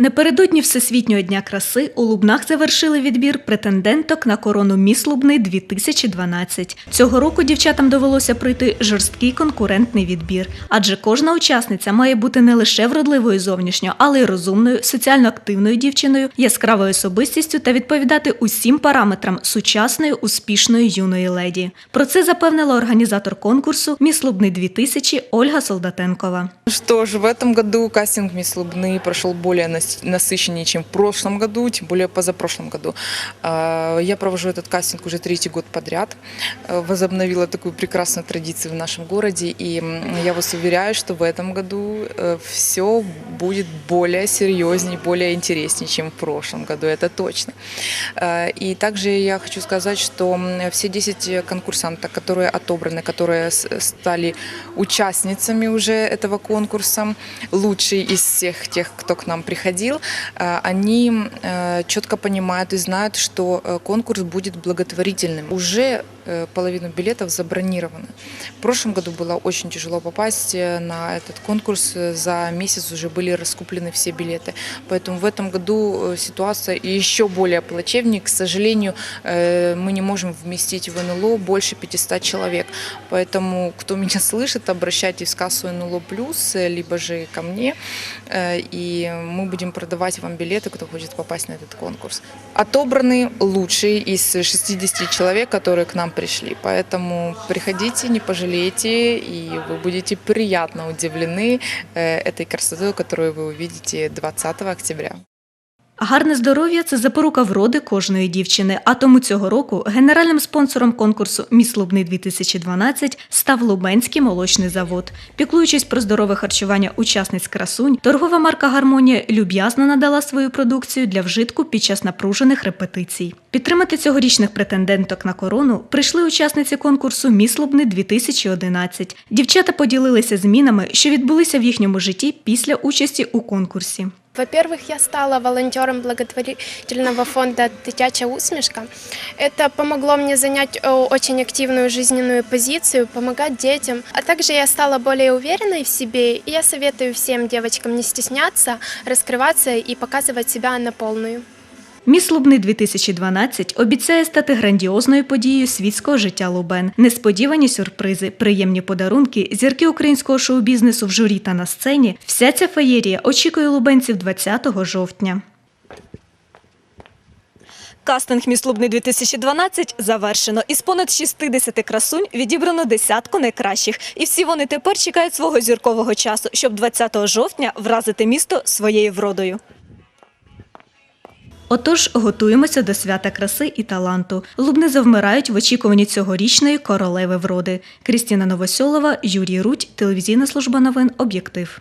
Напередодні Всесвітнього дня краси у Лубнах завершили відбір претенденток на корону Міс Лубни 2012. Цього року дівчатам довелося пройти жорсткий конкурентний відбір, адже кожна учасниця має бути не лише вродливою зовнішньо, але й розумною, соціально активною дівчиною, яскравою особистістю та відповідати усім параметрам сучасної успішної юної леді. Про це запевнила організатор конкурсу Міс Лубни 2000 Ольга Солдатенкова. Что ж, в этом году кастинг «Мисс Лубны» прошел более нас- насыщеннее, чем в прошлом году, тем более позапрошлом году. А, Я провожу этот кастинг уже третий год подряд. Э, Возобновила такую прекрасную традицию в нашем городе. И я вас уверяю, что в этом году все будет более серьезнее, более интереснее, чем в прошлом году. Это точно. Э, И также я хочу сказать, что все 10 конкурсанток, которые отобраны, которые стали участницами уже этого конкурса, лучшие из всех тех, кто к нам приходил, э, они э, четко понимают и знают, что э, конкурс будет благотворительным. Уже э, половина билетов забронированы. В прошлом году было очень тяжело попасть э, на этот конкурс. За месяц уже были раскуплены все билеты. Поэтому в этом году э, ситуация еще более плачевнее. К сожалению, мы не можем вместить в НЛО больше 500 человек. Поэтому, кто меня слышит, обращайтесь в кассу НЛО Плюс, либо же ко мне, и мы будем продавать вам билеты, кто хочет попасть на этот конкурс. Отобраны лучшие из 60 человек, которые к нам пришли. Поэтому приходите, не пожалеете, и вы будете приятно удивлены э, этой красотой, которую вы увидите 20 октября. Гарне здоров'я це запорука вроди кожної дівчини. А тому цього року генеральним спонсором конкурсу Міс Лубни 2012 став Лубенський молочний завод. Піклуючись про здорове харчування учасниць красунь, торгова марка Гармонія люб'язно надала свою продукцію для вжитку під час напружених репетицій. Підтримати цьогорічних претенденток на корону прийшли учасниці конкурсу Міс Лубни 2011. Дівчата поділилися змінами, що відбулися в їхньому житті після участі у конкурсі. Во-первых, я стала волонтером благотворительного фонда «Дитяча усмешка». Это помогло мне занять э, очень активную жизненную позицию, помогать детям. А также я стала более уверенной в себе, и я советую всем девочкам не стесняться, раскрываться и показывать себя на полную. Міс Лубни 2012 обіцяє стати грандіозною подією світського життя Лубен. Несподівані сюрпризи, приємні подарунки, зірки українського шоу-бізнесу в журі та на сцені. Вся ця феєрія очікує лубенців 20 жовтня. Кастинг «Міс Лубни 2012 завершено. Із понад 60 красунь відібрано десятку найкращих. І всі вони тепер чекають свого зіркового часу, щоб 20 жовтня вразити місто своєю вродою. Отож, готуємося до свята краси і таланту. Лубни завмирають в очікуванні цьогорічної королеви вроди. Крістіна Новосьолова, Юрій Рудь, телевізійна служба новин Об'єктив.